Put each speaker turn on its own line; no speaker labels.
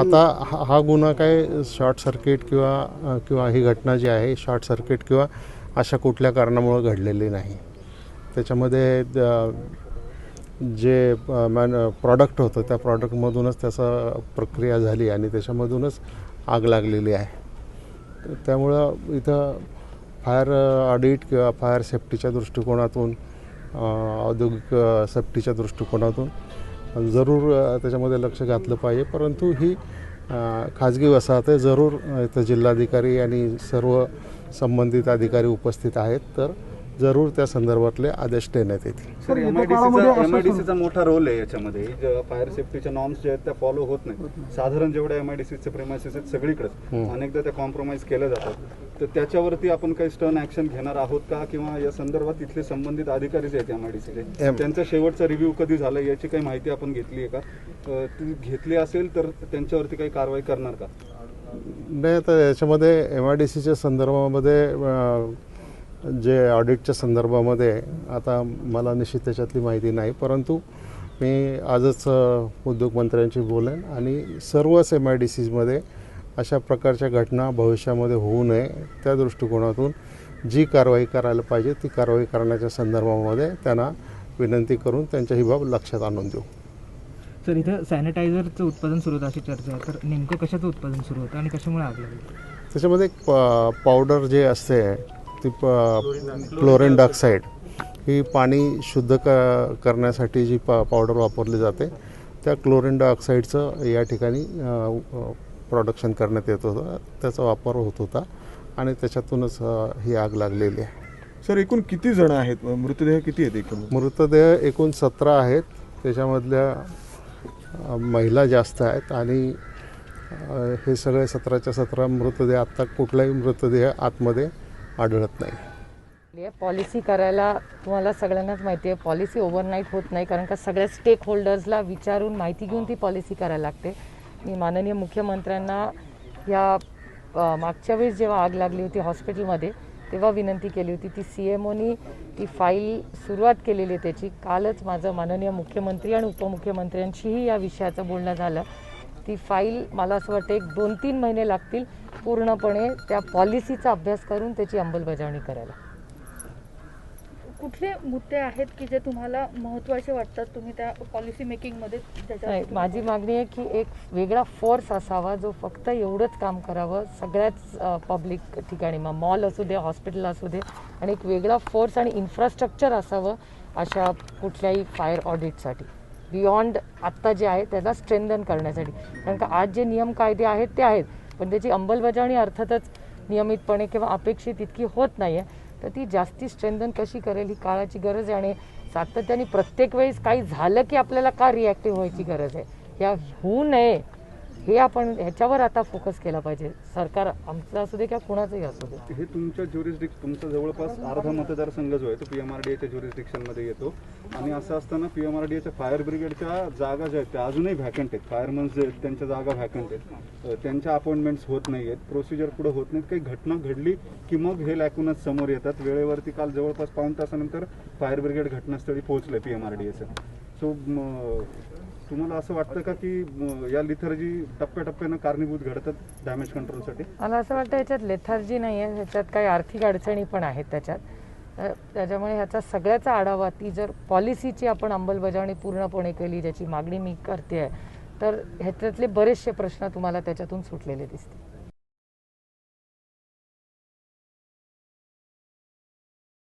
आता हा हा गुन्हा काय शॉर्ट सर्किट किंवा किंवा ही घटना जी आहे शॉर्ट सर्किट किंवा अशा कुठल्या कारणामुळे घडलेली नाही. त्याच्यामध्ये जे मॅन प्रॉडक्ट होतं त्या प्रॉडक्टमधूनच त्याचा प्रक्रिया झाली आणि त्याच्यामधूनच आग लागलेली आहे. त्यामुळं इथं फायर ऑडिट किंवा फायर सेफ्टीच्या दृष्टिकोनातून औद्योगिक सेफ्टीच्या दृष्टिकोनातून जरूर त्याच्यामध्ये लक्ष घातलं पाहिजे. परंतु ही खाजगी वसाहत आहे जरूर इथं जिल्हाधिकारी आणि सर्व संबंधित अधिकारी उपस्थित आहेत. तर जरूर त्या संदर्भातले आदेश देण्यात येतील.
मोठा रोल आहे याच्यामध्ये. फायर सेफ्टीच्या नॉर्म्स जे आहेत त्या फॉलो होत नाही साधारण जेवढ्या एमआयडीसीचे प्रेमायसेस आहेत सगळीकडेच.
हम्म.
अनेकदा त्या कॉम्प्रोमाइज केल्या जातात. तर त्याच्यावरती आपण काही स्टर्न ऍक्शन घेणार आहोत का? किंवा या संदर्भात इथले संबंधित अधिकारी जे आहेत एमआयडीसीचे
एम-
त्यांचा शेवटचा रिव्ह्यू कधी झाला याची काही माहिती आपण घेतली आहे का? ती घेतली असेल तर त्यांच्यावरती काही कारवाई करणार का?
नाही तर याच्यामध्ये एम आय डी सीच्या संदर्भामध्ये जे ऑडिटच्या संदर्भामध्ये आता मला निश्चित त्याच्यातली माहिती नाही. परंतु मी आजच उद्योगमंत्र्यांशी बोलेन आणि सर्वच एम आय डी सीजमध्ये अशा प्रकारच्या घटना भविष्यामध्ये होऊ नये. त्या दृष्टिकोनातून जी कारवाई करायला पाहिजे ती कारवाई करण्याच्या संदर्भामध्ये त्यांना विनंती करून त्यांच्या ही बाब लक्षात आणून देऊ.
सर इथं सॅनिटायझरचं उत्पादन सुरू होतं अशी चर्चा आहे. तर नेमकं कशाचं उत्पादन सुरू होतं आणि कशामुळे आग लागली?
त्याच्यामध्ये एक प- पावडर जे असते ती प क्लोरीन डायऑक्साईड ही पाणी शुद्ध क करण्यासाठी जी प पावडर वापरली जाते त्या क्लोरीन डायऑक्साईडचं या ठिकाणी प्रोडक्शन करण्यात येत होतं. त्याचा वापर होत होता आणि त्याच्यातूनच ही आग लागलेली आहे.
सर एकूण किती जण आहेत? मृतदेह किती आहेत एकूण?
मृतदेह एकूण सतरा आहेत. त्याच्यामधल्या महिला जास्त आहेत आणि हे सगळे सतराच्या सतरा मृतदेह आत्ता कुठलाही मृतदेह आतमध्ये आढळत नाही.
पॉलिसी करायला तुम्हाला सगळ्यांनाच माहिती आहे. पॉलिसी ओव्हरनाईट होत नाही कारण का सगळ्या स्टेक होल्डर्सला विचारून माहिती घेऊन ती पॉलिसी करायला लागते. माननीय मुख्यमंत्र्यांना या मागच्या वेळेस जेव्हा आग लागली होती हॉस्पिटलमध्ये तेव्हा विनंती केली होती. ती सी एम ओनी ती फाईल सुरुवात केलेली आहे त्याची. कालच माझं माननीय मुख्यमंत्री आणि उपमुख्यमंत्र्यांशीही या विषयाचं बोलणं झालं. ती फाईल मला असं वाटतं एक दोन तीन महिने लागतील पूर्णपणे त्या पॉलिसीचा अभ्यास करून त्याची अंमलबजावणी करायला.
कुठले मुद्दे आहेत की जे तुम्हाला महत्त्वाचे वाटतात तुम्ही त्या पॉलिसी मेकिंगमध्ये
नाही माझी मागणी आहे की एक वेगळा फोर्स असावा जो फक्त एवढंच काम करावं सगळ्याच पब्लिक ठिकाणी मग मॉल असू दे हॉस्पिटल असू दे आणि एक वेगळा फोर्स आणि इन्फ्रास्ट्रक्चर असावं अशा कुठल्याही फायर ऑडिटसाठी बियॉन्ड आत्ता जे आहे त्याला स्ट्रेंथन करण्यासाठी. कारण का आज जे नियम कायदे आहेत ते आहेत. पण त्याची अंमलबजावणी अर्थातच नियमितपणे किंवा अपेक्षित इतकी होत नाही आहे तर ती जास्ती स्ट्रेंथन कशी करेल ही काळाची गरज आहे आणि सातत्याने प्रत्येक वेळेस काही झालं की आपल्याला का रिॲक्टिव्ह व्हायची गरज आहे? या होऊ नये. हे आपण ह्याच्यावर आता फोकस केला पाहिजे. सरकार आमचं असू दे किंवा कुणाचंही असू दे.
हे तुमच्या ज्युरिस्डिक तुमचा जवळपास अर्धा मतदारसंघ जो आहे तो पी एम आर डी एच्या ज्युरिस्डिक्शनमध्ये येतो. आणि असं असताना पी एम आर डी एच्या फायर ब्रिगेडच्या जागा ज्या आहेत त्या अजूनही व्हॅकंट आहेत. फायरमन्स जे आहेत त्यांच्या जागा व्हॅकंट आहेत. त्यांच्या अपॉइंटमेंट्स होत नाही आहेत. प्रोसिजर पुढे होत नाहीत. काही घटना घडली की मग हे लॅकूनच समोर येतात. वेळेवरती काल जवळपास पाऊण तासानंतर फायर ब्रिगेड घटनास्थळी पोहोचलं पी एम आर डी एचं सो तुम्हाला असं वाटतं का की या लिथर्जी टप्प्याटप्प्यानं कारणीभूत घडतात डॅमेज कंट्रोलसाठी
मला असं वाटतं याच्यात लेथार्जी नाही आहे ह्याच्यात काही आर्थिक अडचणी पण आहेत त्याच्यात. तर त्याच्यामुळे ह्याचा सगळ्याचा आढावा ती जर पॉलिसीची आपण अंमलबजावणी पूर्णपणे केली ज्याची मागणी मी करते आहे तर ह्याच्यातले बरेचसे प्रश्न तुम्हाला त्याच्यातून सुटलेले दिसतील.